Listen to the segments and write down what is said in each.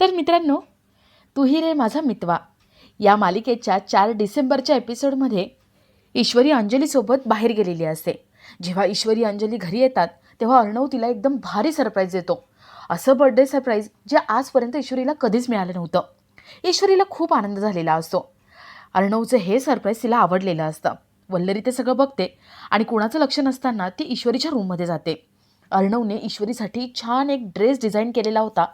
तर मित्रांनो तुही रे माझा मितवा. या मालिकेच्या चार डिसेंबरच्या एपिसोडमध्ये ईश्वरी अंजलीसोबत बाहेर गेलेली असते. जेव्हा ईश्वरी अंजली घरी येतात तेव्हा अर्णव तिला एकदम भारी सरप्राईज देतो. असं बर्थडे सरप्राईज जे आजपर्यंत ईश्वरीला कधीच मिळालं नव्हतं. ईश्वरीला खूप आनंद झालेला असतो. अर्णवचं हे सरप्राईज तिला आवडलेलं असतं. वल्लरी ते सगळं बघते आणि कुणाचं लक्ष नसताना ती ईश्वरीच्या रूममध्ये जाते. अर्णवने ईश्वरीसाठी छान एक ड्रेस डिझाईन केलेला होता.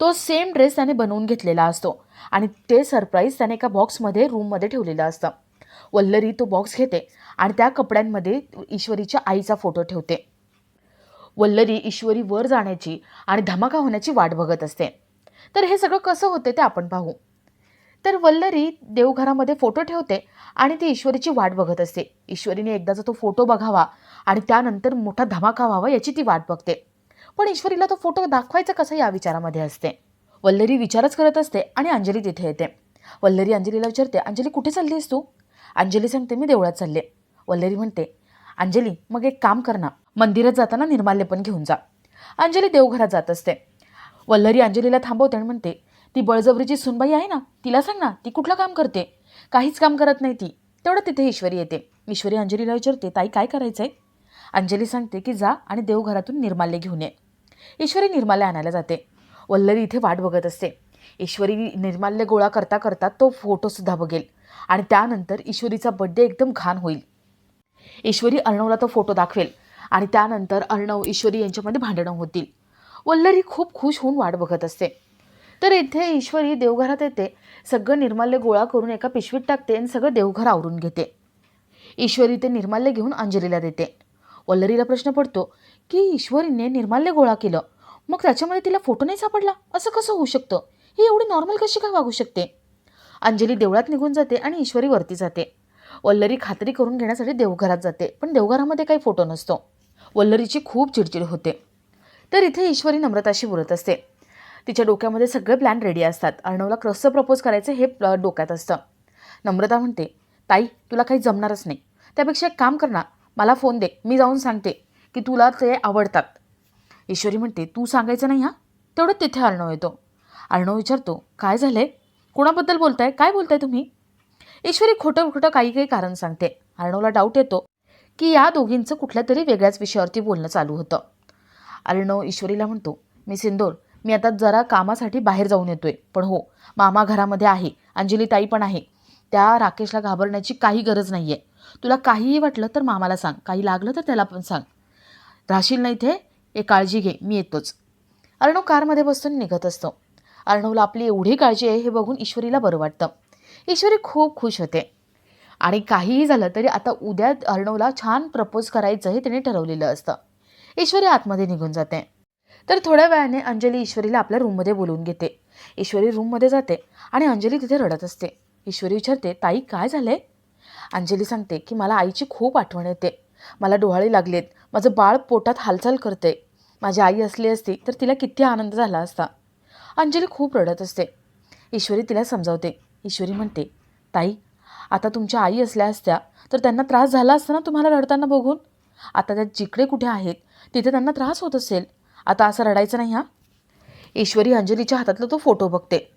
तो सेम ड्रेस त्याने बनवून घेतलेला असतो. आणि ते सरप्राईज त्याने एका बॉक्समध्ये रूममध्ये ठेवलेलं असतं. वल्लरी तो बॉक्स घेते आणि त्या कपड्यांमध्ये ईश्वरीच्या आईचा फोटो ठेवते. वल्लरी ईश्वरी वर जाण्याची आणि धमाका होण्याची वाट बघत असते. तर हे सगळं कसं होते ते आपण पाहू. तर वल्लरी देवघरामध्ये फोटो ठेवते आणि ती ईश्वरीची वाट बघत असते. ईश्वरीने एकदाचा तो फोटो बघावा आणि त्यानंतर मोठा धमाका व्हावा याची ती वाट बघते. पण ईश्वरीला तो फोटो दाखवायचा कसा या विचारामध्ये असते? वल्लरी विचारच करत असते आणि अंजली तिथे येते. वल्लरी अंजलीला विचारते अंजली कुठे चालली आहेस तू? अंजली सांगते मी देवळात चालले. वल्लरी म्हणते अंजली मग एक काम कर ना मंदिरात जाताना निर्माल्य पण घेऊन जा. अंजली देवघरात जात असते. वल्लरी अंजलीला थांबवते आणि म्हणते ती बळजबरीची सुनबाई आहे ना तिला सांग ना ती कुठलं काम करते? काहीच काम करत नाही ती. तेवढं तिथे ईश्वरी येते. ईश्वरी अंजलीला विचारते ताई काय करायचं आहे अंजली सांगते की जा आणि देवघरातून निर्माल्य घेऊन ये. ईश्वरी निर्माल्य आणायला जाते. वल्लरी इथे वाट बघत असते. ईश्वरी निर्माल्य गोळा करता करता तो फोटोसुद्धा बघेल. आणि त्यानंतर ईश्वरीचा बड्डे एकदम घाण होईल. ईश्वरी अर्णवला तो फोटो दाखवेल. आणि त्यानंतर अर्णव ईश्वरी यांच्यामध्ये भांडणं होतील. वल्लरी खूप खुश होऊन वाट बघत असते. तर इथे ईश्वरी देवघरात येते सगळं निर्माल्य गोळा करून एका पिशवीत टाकते आणि सगळं देवघर आवरून घेते. ईश्वरी ते निर्माल्य घेऊन अंजलीला देते. वल्लरीला प्रश्न पडतो की ईश्वरीने निर्माल्य गोळा केलं. मग त्याच्यामध्ये तिला फोटो नाही सापडला? असं कसं होऊ शकतं? ही एवढी नॉर्मल कशी काय वागू शकते? अंजली देवळात निघून जाते आणि ईश्वरी वरती जाते. वल्लरी खात्री करून घेण्यासाठी देवघरात जाते पण देवघरामध्ये काही फोटो नसतो. वल्लरीची खूप चिडचिड होते. तर इथे ईश्वरी नम्रताशी बोलत असते. तिच्या डोक्यामध्ये सगळे प्लॅन रेडी असतात. अर्णवला कसं प्रपोज करायचं हे प्ल- डोक्यात असतं. नम्रता म्हणते ताई तुला काही जमणारच नाही. त्यापेक्षा एक काम कर ना. मला फोन दे. मी जाऊन सांगते की तुला ते आवडतात. ईश्वरी म्हणते तू सांगायचं नाही हां? तेवढं तिथे अर्णव येतो. अर्णव विचारतो काय झालंय? कोणाबद्दल बोलताय? काय बोलताय तुम्ही? ईश्वरी खोटं खोटं काही काही कारण सांगते. अर्णवला डाऊट येतो की या दोघींचं कुठल्या तरी वेगळ्याच विषयावरती बोलणं चालू होतं. अर्णव ईश्वरीला म्हणतो मी सिंदोर मी आता जरा कामासाठी बाहेर जाऊन येतोय. पण हो मामा घरामध्ये आहे अंजली ताई पण आहे. त्या राकेशला घाबरण्याची काही गरज नाही आहे तुला काहीही वाटलं तर मामाला सांग. काही लागलं तर त्याला पण सांग. राहशील ना इथे एक काळजी घे मी येतोच. अर्णव कारमध्ये बसून निघत असतो. अर्णवला आपली एवढी काळजी आहे हे बघून ईश्वरीला बरं वाटतं. ईश्वरी खूप खुश होते. आणि काहीही झालं तरी आता उद्या अर्णवला छान प्रपोज करायचं हे तिने ठरवलेलं असतं. ईश्वरी आतमध्ये निघून जाते. तर थोड्या वेळाने अंजली ईश्वरीला आपल्या रूममध्ये बोलवून घेते. ईश्वरी रूममध्ये जाते आणि अंजली तिथे रडत असते. ईश्वरी विचारते ताई काय झालं अंजली सांगते की मला आईची खूप आठवण येते. मला डोहाळे लागलेत. माझं बाळ पोटात हालचाल करते. माझी आई असली असती तर तिला किती आनंद झाला असता. अंजली खूप रडत असते. ईश्वरी तिला समजावते. ईश्वरी म्हणते ताई आता तुमच्या आई असल्या असत्या तर त्यांना त्रास झाला असता ना तुम्हाला रडताना बघून? आता त्या जिकडे कुठे आहेत तिथे त्यांना त्रास होत असेल. आता असं रडायचं नाही हां? ईश्वरी अंजलीच्या हातातला तो फोटो बघते.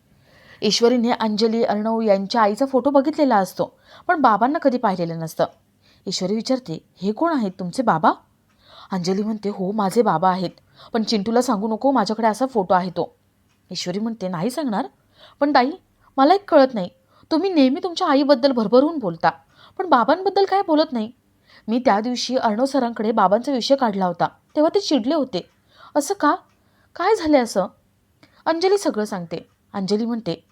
ईश्वरीने अंजली अर्णव यांच्या आईचा फोटो बघितलेला असतो पण बाबांना कधी पाहिलेलं नसतं. ईश्वरी विचारते हे कोण आहेत तुमचे बाबा? अंजली म्हणते हो माझे बाबा आहेत पण चिंटूला सांगू नको माझ्याकडे असा फोटो आहे तो. ईश्वरी म्हणते नाही सांगणार पण ताई मला एक कळत नाही. तुम्ही नेहमी तुमच्या आईबद्दल भरभरून बोलता पण बाबांबद्दल काय बोलत नाही? मी त्या दिवशी अर्णव सरांकडे बाबांचा विषय काढला होता तेव्हा ते चिडले होते. असं का? काय झालं असं? अंजली सगळं सांगते. अंजली म्हणते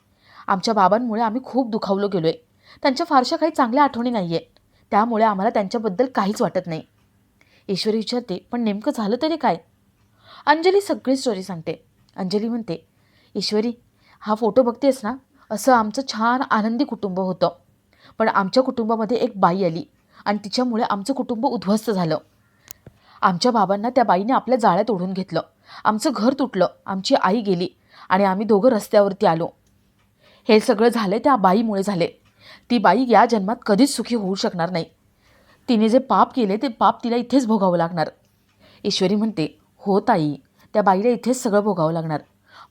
आमच्या बाबांमुळे आम्ही खूप दुखावलो गेलो आहे त्यांच्या फारशा काही चांगल्या आठवणी नाही आहेत त्यामुळे आम्हाला त्यांच्याबद्दल काहीच वाटत नाही. ईश्वरी विचारते पण नेमकं झालं तरी काय? अंजली सगळी स्टोरी सांगते. अंजली म्हणते ईश्वरी हा फोटो बघतेस ना? असं आमचं छान आनंदी कुटुंब होतं. पण आमच्या कुटुंबामध्ये एक बाई आली आणि तिच्यामुळे आमचं कुटुंब उद्ध्वस्त झालं. आमच्या बाबांना त्या बाईने आपल्या जाळ्यात ओढून घेतलं. आमचं घर तुटलं. आमची आई गेली. आणि आम्ही दोघं रस्त्यावरती आलो. हे सगळं झालं त्या बाईमुळे झाले. ती बाई या जन्मात कधीच सुखी होऊ शकणार नाही. तिने जे पाप केले ते पाप तिला इथेच भोगावं लागणार. ईश्वरी म्हणते हो ताई त्या बाईला इथेच सगळं भोगावं लागणार.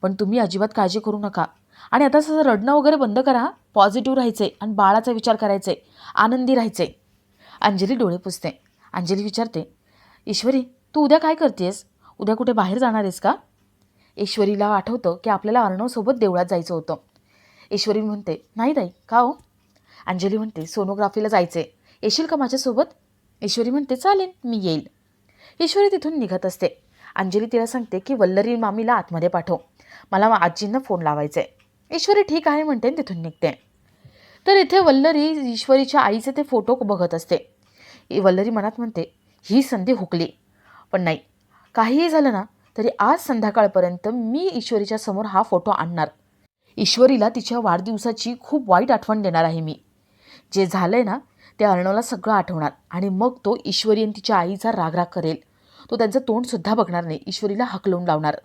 पण तुम्ही अजिबात काळजी करू नका. आणि आता असं रडणं वगैरे बंद करा. पॉझिटिव्ह राहायचे आणि बाळाचा विचार करायचे आनंदी राहायचे अंजली डोळे पुसते. अंजली विचारते ईश्वरी तू उद्या काय करतेस उद्या कुठे बाहेर जाणार आहेस का? ईश्वरीला आठवतं की आपल्याला अर्णवसोबत देवळात जायचं होतं. ईश्वरी म्हणते नाही ताई का हो? अंजली म्हणते सोनोग्राफीला जायचे येशील का माझ्यासोबत? ईश्वरी म्हणते चालेल मी येईल. ईश्वरी तिथून निघत असते. अंजली तिला सांगते की वल्लरी मामीला आतमध्ये पाठव. मला आजींना फोन लावायचा आहे ईश्वरी ठीक आहे म्हणते तिथून निघते. तर इथे वल्लरी ईश्वरीच्या आईचे ते फोटो बघत असते. वल्लरी मनात म्हणते ही संधी हुकली. पण नाही. काहीही झालं ना तरी आज संध्याकाळपर्यंत मी ईश्वरीच्या समोर हा फोटो आणणार. ईश्वरीला तिच्या वाढदिवसाची खूप वाईट आठवण देणार आहे मी. जे झालंय ना ते अर्णवला सगळं आठवणार आणि मग तो ईश्वरी आणि तिच्या आईचा रागराग करेल. तो त्यांचं तोंडसुद्धा बघणार नाही ईश्वरीला हकलवून लावणार.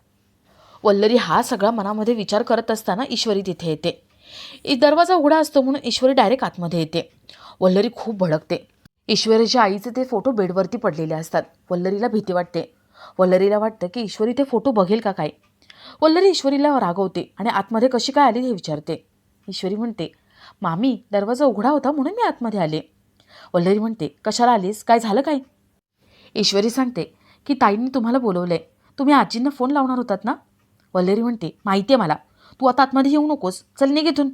वल्लरी हा सगळा मनामध्ये विचार करत असताना ईश्वरी तिथे येते. दरवाजा उघडा असतो म्हणून ईश्वरी डायरेक्ट आतमध्ये येते. वल्लरी खूप भडकते. ईश्वरीच्या आईचे ते फोटो बेडवरती पडलेले असतात. वल्लरीला भीती वाटते. वल्लरीला वाटतं की ईश्वरी ते फोटो बघेल का काय? वल्लरी ईश्वरीला रागवते आणि आतमध्ये कशी काय आली हे विचारते. ईश्वरी म्हणते मामी दरवाजा उघडा होता म्हणून मी आतमध्ये आले. वल्लरी म्हणते कशाला आलीस? काय झालं काय? ईश्वरी सांगते की ताईंनी तुम्हाला बोलवलंय. तुम्ही आजींना फोन लावणार होतात ना? वल्लरी म्हणते माहिती आहे मला. तू आता आतमध्ये येऊ नकोस. चल निघ इथून.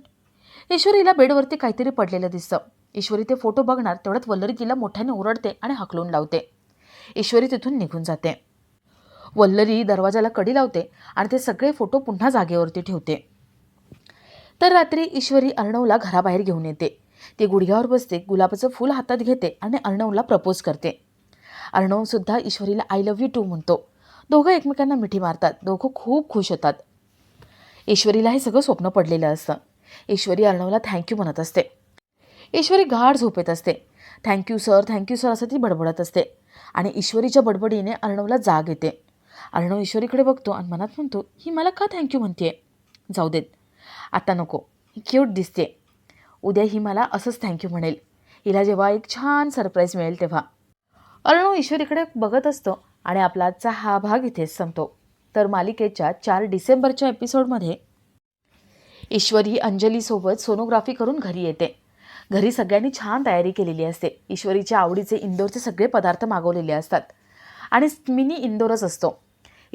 ईश्वरीला बेडवरती काहीतरी पडलेलं दिसतं. ईश्वरी ते फोटो बघणार तेवढ्यात वल्लरी तिला मोठ्याने ओरडते आणि हकलून लावते. ईश्वरी तिथून निघून जाते. वल्लरी दरवाजाला कडी लावते आणि ते सगळे फोटो पुन्हा जागेवरती ठेवते. तर रात्री ईश्वरी अर्णवला घराबाहेर घेऊन येते. ती गुडघ्यावर बसते गुलाबाचं फूल हातात घेते आणि अर्णवला प्रपोज करते. अर्णवसुद्धा ईश्वरीला आय लव्ह यू टू म्हणतो. दोघं एकमेकांना मिठी मारतात दोघं खूप खुश होतात. ईश्वरीला हे सगळं स्वप्न पडलेलं असतं. ईश्वरी अर्णवला थँक्यू म्हणत असते. ईश्वरी गाढ झोपेत असते. थँक्यू सर थँक्यू सर असं ती बडबडत असते. आणि ईश्वरीच्या बडबडीने अर्णवला जाग येते. अर्णव ईश्वरीकडे बघतो आणि मनात म्हणतो ही मला का थँक्यू म्हणते जाऊ देत. आता नको. ही क्यूट दिसते. उद्या ही मला असंच थँक्यू म्हणेल. हिला जेव्हा एक छान सरप्राईज मिळेल तेव्हा. अर्णव ईश्वरीकडे बघत असतो आणि आपला आजचा हा भाग इथेच संपतो. तर मालिकेच्या चार डिसेंबरच्या एपिसोडमध्ये ईश्वरी अंजलीसोबत सोनोग्राफी करून घरी येते. घरी सगळ्यांनी छान तयारी केलेली असते. ईश्वरीच्या आवडीचे इंदोरचे सगळे पदार्थ मागवलेले असतात. आणि मिनी इंदोरच असतो.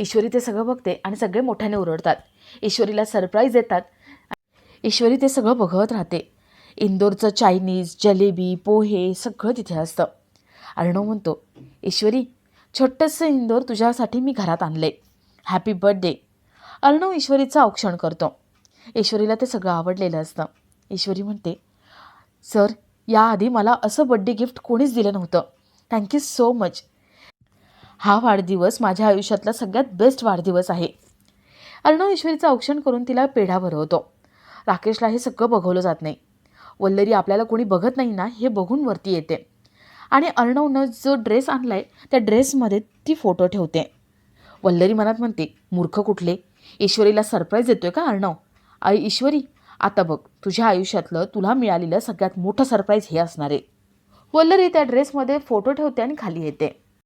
ईश्वरी ते सगळं बघते आणि सगळे मोठ्याने ओरडतात. ईश्वरीला सरप्राईज देतात ईश्वरी ते सगळं बघत राहते. इंदोरचं चायनीज जलेबी पोहे सगळं तिथे असतं. अर्णव म्हणतो ईश्वरी छोटंसं इंदोर तुझ्यासाठी मी घरात आणले हॅपी बर्थडे अर्णव ईश्वरीचं औक्षण करतो. ईश्वरीला ते सगळं आवडलेलं असतं. ईश्वरी म्हणते सर याआधी मला असं बड्डे गिफ्ट कोणीच दिलं नव्हतं. थँक्यू सो मच हा वाढदिवस माझ्या आयुष्यातला सगळ्यात बेस्ट वाढदिवस आहे. अर्णव ईश्वरीचं औक्षण करून तिला पेढा भरवतो. राकेशला हे सगळं बघवलं जात नाही. वल्लरी आपल्याला कोणी बघत नाही ना हे बघून वरती येते. आणि अर्णवनं जो ड्रेस आणलाय त्या ड्रेसमध्ये ती फोटो ठेवते. वल्लरी मनात म्हणते मूर्ख कुठले? ईश्वरीला सरप्राईज देतोय का अर्णव आई ईश्वरी आता बघ तुझ्या आयुष्यातलं तुला मिळालेलं सगळ्यात मोठं सरप्राईज हे असणार आहे. वल्लरी त्या ड्रेसमध्ये फोटो ठेवते आणि खाली येते.